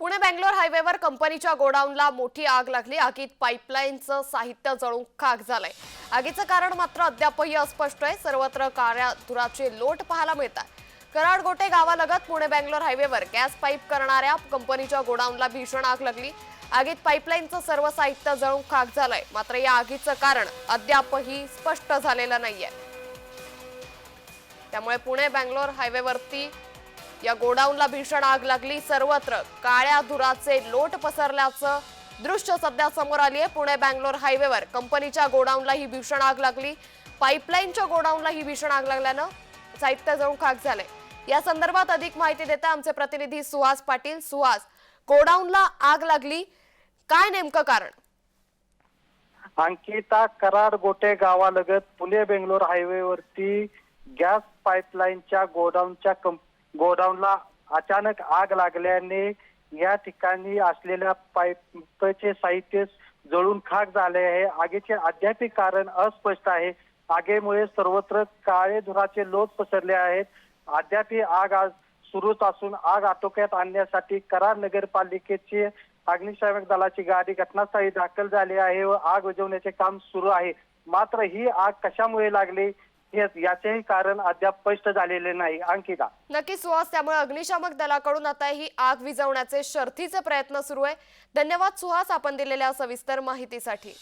पुणे बँगलोर हायवेवर कंपनीच्या गोडाऊनला मोठी आग लागली. आगीत पाईपलाईनचं साहित्य जळून खाक झालंय. आगीचं कारण मात्र अद्यापही अस्पष्ट आहे. सर्वत्र काळ्या धुराचे लोट पाहायला मिळतात. कराडगोटे गावालगत पुणे बँगलोर हायवेवर गॅस पाईप करणाऱ्या कंपनीच्या गोडाऊनला भीषण आग लागली. आगीत पाईपलाईनचं सर्व साहित्य जळून खाक झालंय. मात्र या आगीचं कारण अद्यापही स्पष्ट झालेलं नाहीये. त्यामुळे पुणे बँगलोर हायवेवरती या गोडाऊनला भीषण आग लागली. सर्वत्र काळ्या धुराचे लोट पसरल्याचं दृश्य सध्या समोर आली आहे पुणे बँगलोर हायवेवर कंपनीच्या गोडाऊनला ही भीषण आग लागली. पाईपलाईनच्या गोडाऊनला ही भीषण आग लागल्यानं साहित्य जळून खाक झाले. या संदर्भात अधिक माहिती देता आमचे प्रतिनिधी सुहास पाटील. सुहास गोडाऊनला आग लागली. काय नेमकं कारण? अंकिता कराड गोटे गावालगत पुणे बेंगलोर हायवेवरती गॅस पाईपलाईनच्या गोडाऊनच्या कंपनी गोडाऊनला अचानक आग लागल्याने या ठिकाणी असलेल्या पाईपचे साहित्य जळून खाक झाले आहे. आगीचे अद्याप कारण अस्पष्ट आहे. आगीमुळे सर्वत्र काळे धुराचे लोट पसरले आहेत. अद्याप आग आज सुरूच असून आग आटोक्यात आणण्यासाठी करार नगरपालिकेची अग्निशामक दलाची गाडी घटनास्थळी दाखल झाली आहे व आग विझवण्याचे काम सुरू आहे. मात्र ही आग कशामुळे लागली? हे- याचेही कारण अद्याप स्पष्ट झालेले नाही. अंकिता. नक्की सुहास त्यामुळे अग्निशामक दलाकडून आता ही आग विझवण्याचे शर्थीचे प्रयत्न सुरू आहे. धन्यवाद सुहास आपण दिलेल्या सविस्तर माहितीसाठी.